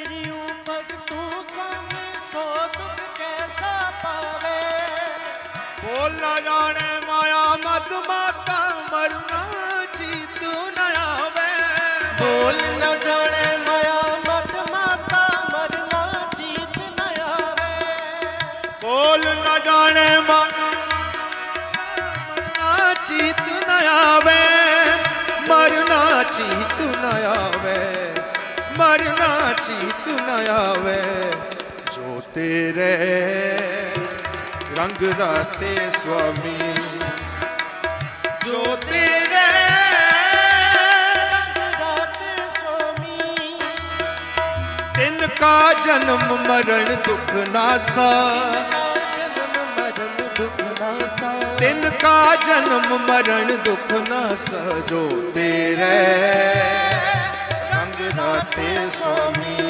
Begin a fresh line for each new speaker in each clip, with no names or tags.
ਫਿਰਿਉ ਭਗਤੂ ਸਾਮੀ ਸੋ ਦੁਖ ਕੈਸਾ ਪਾਵੇ?
ਬੋਲ ਨਾ ਜਾਣੇ ਮਾਇਆ ਮਦ ਮਾਤਾ ਮਰਨਾ ਚੀਤ ਨ ਆਵੇ।
ਬੋਲ ਨ ਜਾਣੇ ਮਾਇਆ ਮਤ ਮਾਤਾ ਮਰਨਾ ਜੀਤ ਨ ਆਵੇ।
ਬੋਲ ਨਾ ਜਾਣੇ ਮਾਇਆ ਮਰਨਾ ਚੀਤ ਨ ਆਵੇ। ਮਰਨਾ ਚੀਤ ਨ ਆਵੇ ਮਰਨਾ ਚੀਤ ਨ ਆਵੇ, ਜੋ ਤੇਰੇ ਰੰਗ ਰਾਤੇ ਸੁਆਮੀ। ਜੋ ਤੇਰੇ
ਰਾਤ ਸੁਆਮੀ।
ਤਿਨ ਕਾ ਜਨਮ ਮਰਨ ਦੁਖ ਨਾਸਾ
ਜਨਮ ਮਰਨ ਦੁਖ ਨਾਸਾ
ਕਾ ਜਨਮ ਮਰਨ ਦੁਖ ਨਾਸਾ ਜੋ ਤੇਰੇ ਰੰਗ ਰਾਤੇ ਸੁਆਮੀ।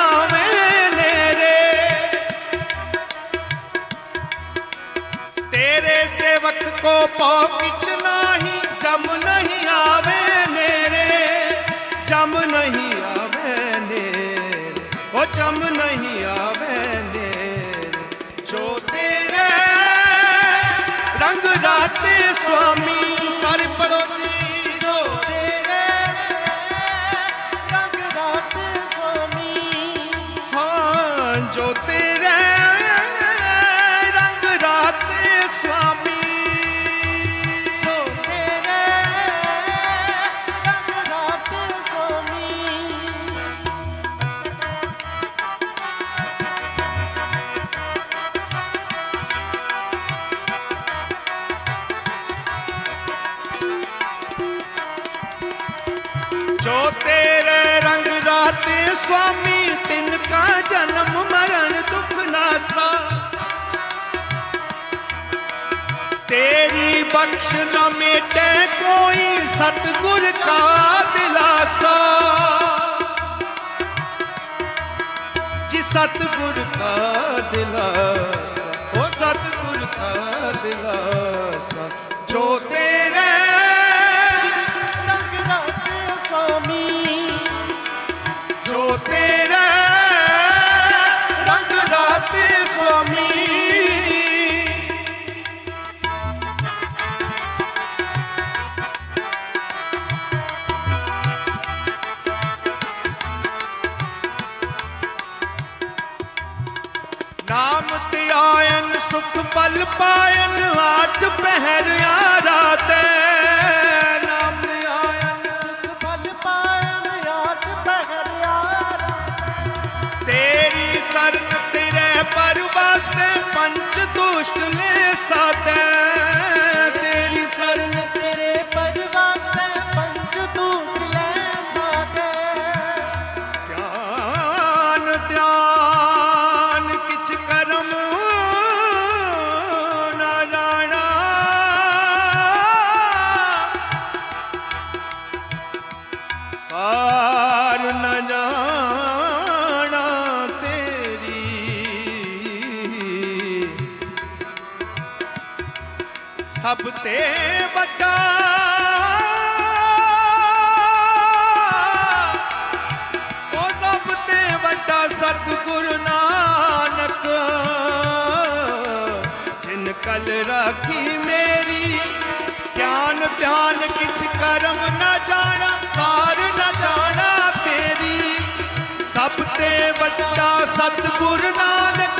सेवक को पौ किचना ही जम नहीं आवे नेरे जम नहीं आवे नेरे ओ जम नहीं आवे नेरे जो तेरे रंग राते स्वामी सारे पढ़ो स्वामी तिनका जन्म मरण दुख नासा तेरी बख्श न मेटे कोई सतगुर का दिलासा जी सतगुर का दिलासा ओ सतगुर का दिलासा जो तेरे ਸੁਖ ਪਲ ਪਾਇਨ ਆਠ ਪਹਿਰਿਆ ਰਾਤੇ ਨਾਮ ਤੇ
ਫਲ ਪਾਇਨ ਆਟ ਪਹਿਰਿਆ
ਤੇਰੀ ਸਰਨ ਤੇਰੇ ਪਰਵਾਸੇ ਪੰਜ ਦੁਸ਼ਟ ਲੈ ਸਾਤੇ ਤੇਰੀ ਸਰਨ ਸਭ ਤੇ ਵੱਡਾ। ਉਹ ਸਭ ਤੇ ਵੱਡਾ ਸਤਿਗੁਰ ਨਾਨਕ, ਜਿਨ ਕਲ ਰਾਖੀ ਮੇਰੀ। ਗਿਆਨ ਧਿਆਨ, ਕਿਛ ਕਰਮ ਨਾ ਜਾਣਾ, ਸਾਰ ਨਾ ਜਾਣਾ ਤੇਰੀ। ਸਭ ਤੇ ਵੱਡਾ ਸਤਿਗੁਰ ਨਾਨਕ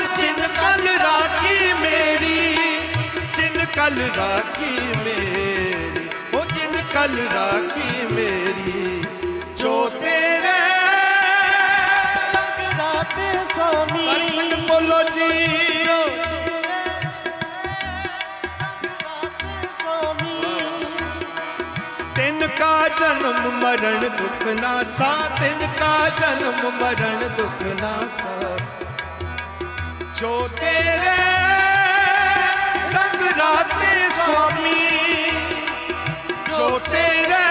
ਕਲ ਰਾਖੀ ਮੇਰੀ ਉਹ ਜਿਨ ਕਲ ਰਾਖੀ ਮੇਰੀ ਜੋ ਤੇਰੇ
ਲੰਗਰਾ ਤੇ ਸੋਮੀ
ਸਾਰੀ ਸੰਗਤ ਬੋਲੋ ਜੀ ਕਾ ਜਨਮ ਮਰਨ ਦੁਖ ਨਾ ਸਾ ਤਿਨ ਕਾ ਜਨਮ ਮਰਨ ਦੁਖ ਨਾ ਸਾ ਟਕਰਾਤੇ
ਸੁਆਮੀ ਜੋ ਤੇਰੇ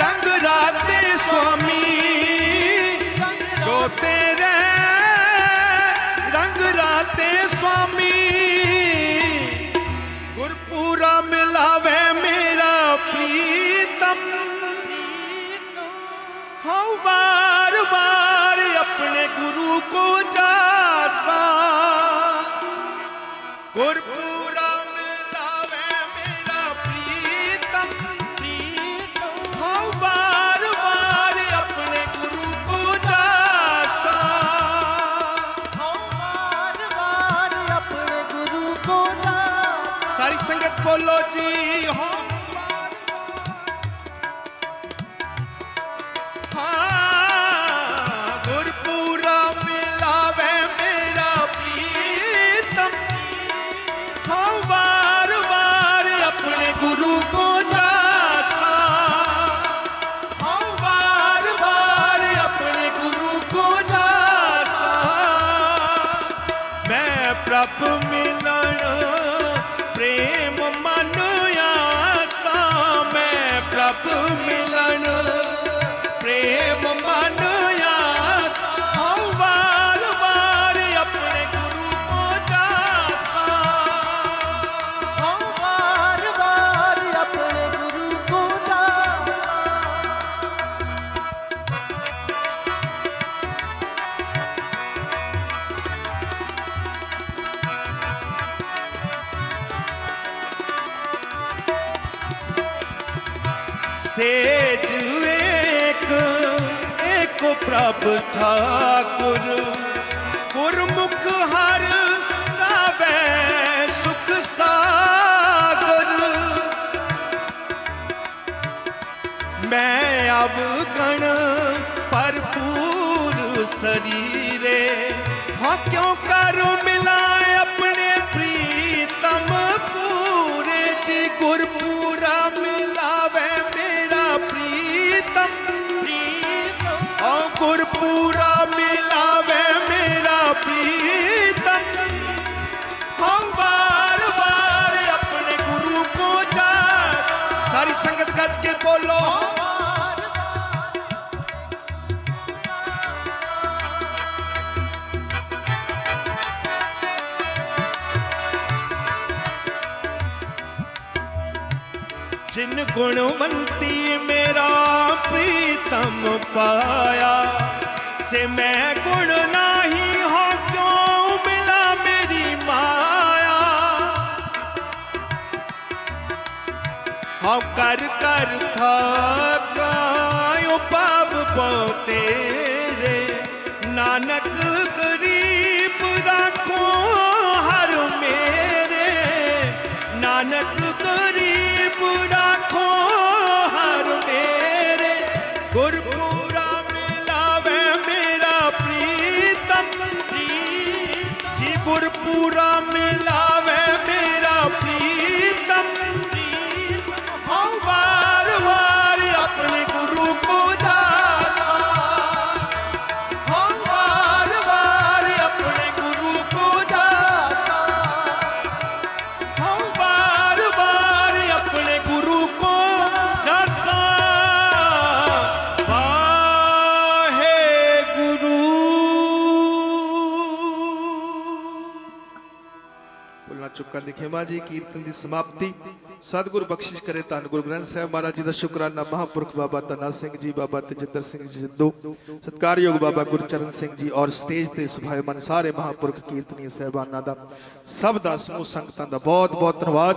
ਰੰਗ ਰਾਤੇ ਸੁਆਮੀ
ਜੋ ਤੇਰੇ ਰੰਗ ਰਾਤੇ ਸੁਆਮੀ। ਗੁਰਪੂਰਾ ਮਿਲਾਵੇ ਮੇਰਾ ਪ੍ਰੀਤਮ, ਹਉ ਵਾਰ ਵਾਰ ਆਪਣੇ ਗੁਰੂ ਕੋ ਜਾਸਾ ਸਾਰੀ ਸੰਗਤ ਬੋਲੋ ਜੀ ਹੋ ਸੇਜ ਵੇਕ ਏਕੋ ਪ੍ਰਭ ਠਾਕੁਰ। ਗੁਰਮੁਖ ਹਰ ਨਾਵੇ ਸੁਖ ਸਾਗਰ। ਮੈਂ ਅਵਗਣ ਭਰਪੂਰ ਸਰੀਰੇ। ਹਾਂ, ਕਿਉਂ ਕਰੂੰ सारी संगत गज के बोलो। जिन गुणवंती मेरा प्रीतम पाया से मैं गुण नाही ਹਉ ਕਰ ਕਰ ਥਾਕਾ ਉਪਾਵ ਪੋਤੇ ਭੁੱਲਣਾ ਚੁੱਕਾ ਲਿਖੇਵਾ ਜੀ, ਕੀਰਤਨ ਦੀ ਸਮਾਪਤੀ। ਸਤਿਗੁਰ ਬਖਸ਼ਿਸ਼ ਕਰੇ ਧੰਨ ਗੁਰੂ ਗ੍ਰੰਥ ਸਾਹਿਬ ਮਹਾਰਾਜ ਜੀ ਦਾ ਸ਼ੁਕਰਾਨਾ। ਮਹਾਂਪੁਰਖ ਬਾਬਾ ਤਨਾ ਸਿੰਘ ਜੀ, ਬਾਬਾ ਤੇਜਿੰਦਰ ਸਿੰਘ ਜੀ ਜਿੱਦੋ ਸਤਿਕਾਰਯੋਗ ਬਾਬਾ ਗੁਰਚਰਨ ਸਿੰਘ ਜੀ ਔਰ ਸਟੇਜ ਤੇ ਸੁਭਾਇਮਨ ਸਾਰੇ ਮਹਾਂਪੁਰਖ ਕੀਰਤਨੀ ਸਹਿਬਾਨਾਂ ਦਾ, ਸਭ ਦਾ ਸਮੂਹ ਸੰਗਤਾਂ ਦਾ ਬਹੁਤ ਬਹੁਤ ਧੰਨਵਾਦ।